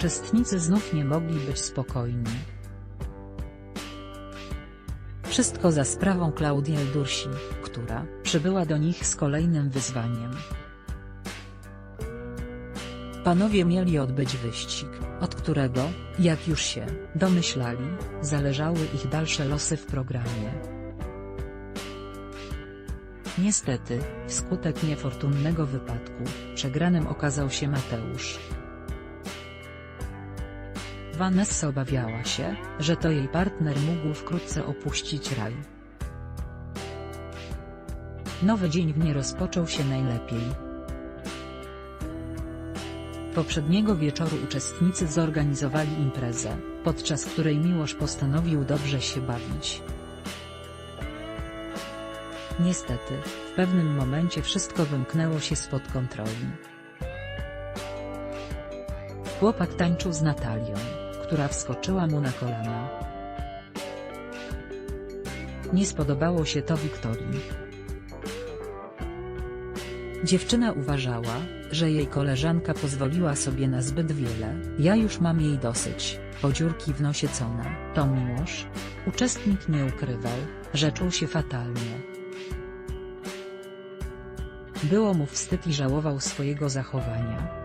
Uczestnicy znów nie mogli być spokojni. Wszystko za sprawą Klaudii Eldursi, która przybyła do nich z kolejnym wyzwaniem. Panowie mieli odbyć wyścig, od którego, jak już się domyślali, zależały ich dalsze losy w programie. Niestety, wskutek niefortunnego wypadku, przegranym okazał się Mateusz. Vanessa obawiała się, że to jej partner mógł wkrótce opuścić raj. Nowy dzień w nie rozpoczął się najlepiej. Poprzedniego wieczoru uczestnicy zorganizowali imprezę, podczas której Miłosz postanowił dobrze się bawić. Niestety, w pewnym momencie wszystko wymknęło się spod kontroli. Chłopak tańczył z Natalią, która wskoczyła mu na kolana. Nie spodobało się to Wiktorii. Dziewczyna uważała, że jej koleżanka pozwoliła sobie na zbyt wiele, ja już mam jej dosyć, podziurki w nosie cona, to miłość. Uczestnik nie ukrywał, że czuł się fatalnie. Było mu wstyd i żałował swojego zachowania.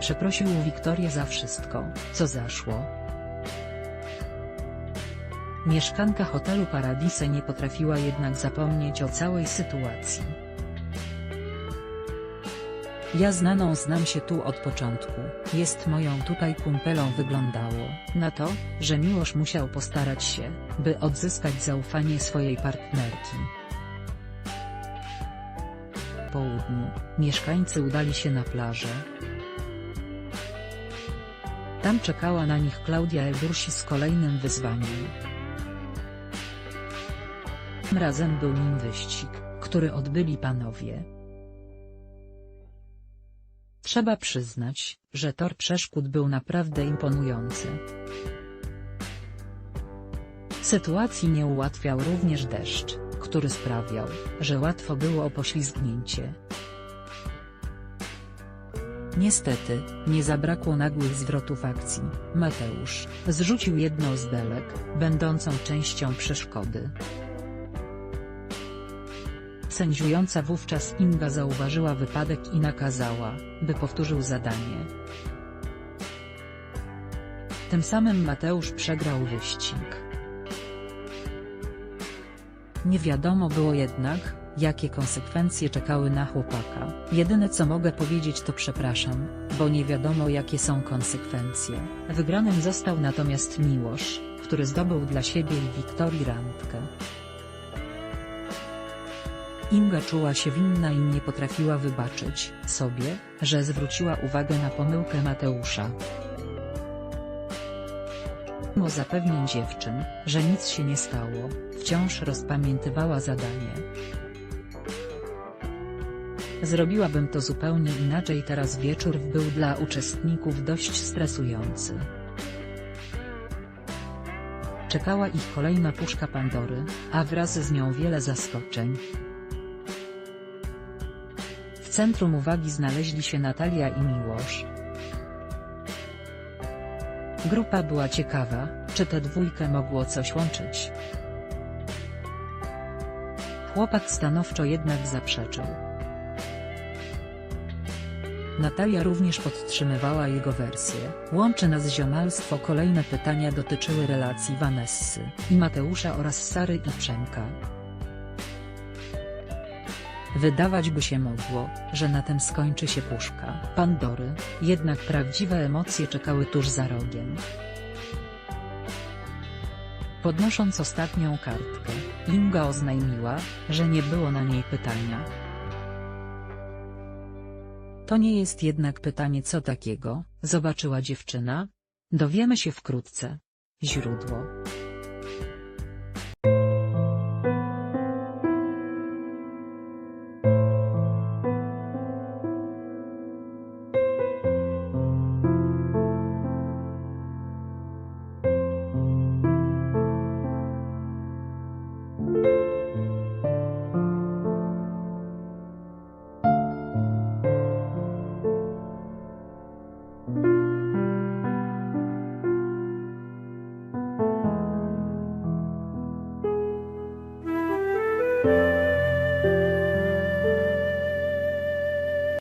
Przeprosił Wiktorię za wszystko, co zaszło. Mieszkanka hotelu Paradise nie potrafiła jednak zapomnieć o całej sytuacji. Ja znaną znam się tu od początku, jest moją tutaj kumpelą wyglądało na to, że Miłosz musiał postarać się, by odzyskać zaufanie swojej partnerki. Po południu, mieszkańcy udali się na plażę. Tam czekała na nich Klaudia Ebursi z kolejnym wyzwaniem. Tym razem był nim wyścig, który odbyli panowie. Trzeba przyznać, że tor przeszkód był naprawdę imponujący. Sytuacji nie ułatwiał również deszcz, który sprawiał, że łatwo było o poślizgnięcie. Niestety, nie zabrakło nagłych zwrotów akcji. Mateusz zrzucił jedną z belek, będącą częścią przeszkody. Sędziująca wówczas Inga zauważyła wypadek i nakazała, by powtórzył zadanie. Tym samym Mateusz przegrał wyścig. Nie wiadomo było jednak, jakie konsekwencje czekały na chłopaka. Jedyne co mogę powiedzieć to przepraszam, bo nie wiadomo jakie są konsekwencje. Wygranym został natomiast Miłosz, który zdobył dla siebie i Wiktorii randkę. Inga czuła się winna i nie potrafiła wybaczyć sobie, że zwróciła uwagę na pomyłkę Mateusza. Mimo zapewnień dziewczyn, że nic się nie stało, wciąż rozpamiętywała zadanie. Zrobiłabym to zupełnie inaczej teraz wieczór był dla uczestników dość stresujący. Czekała ich kolejna puszka Pandory, a wraz z nią wiele zaskoczeń. W centrum uwagi znaleźli się Natalia i Miłosz. Grupa była ciekawa, czy tę dwójkę mogło coś łączyć. Chłopak stanowczo jednak zaprzeczył. Natalia również podtrzymywała jego wersję. Łączy nas ziomalstwo Kolejne pytania dotyczyły relacji Vanessy i Mateusza oraz Sary i Przemka. Wydawać by się mogło, że na tym skończy się puszka Pandory, jednak prawdziwe emocje czekały tuż za rogiem. Podnosząc ostatnią kartkę, Inga oznajmiła, że nie było na niej pytania. To nie jest jednak pytanie co takiego, zobaczyła dziewczyna. Dowiemy się wkrótce. Źródło. Música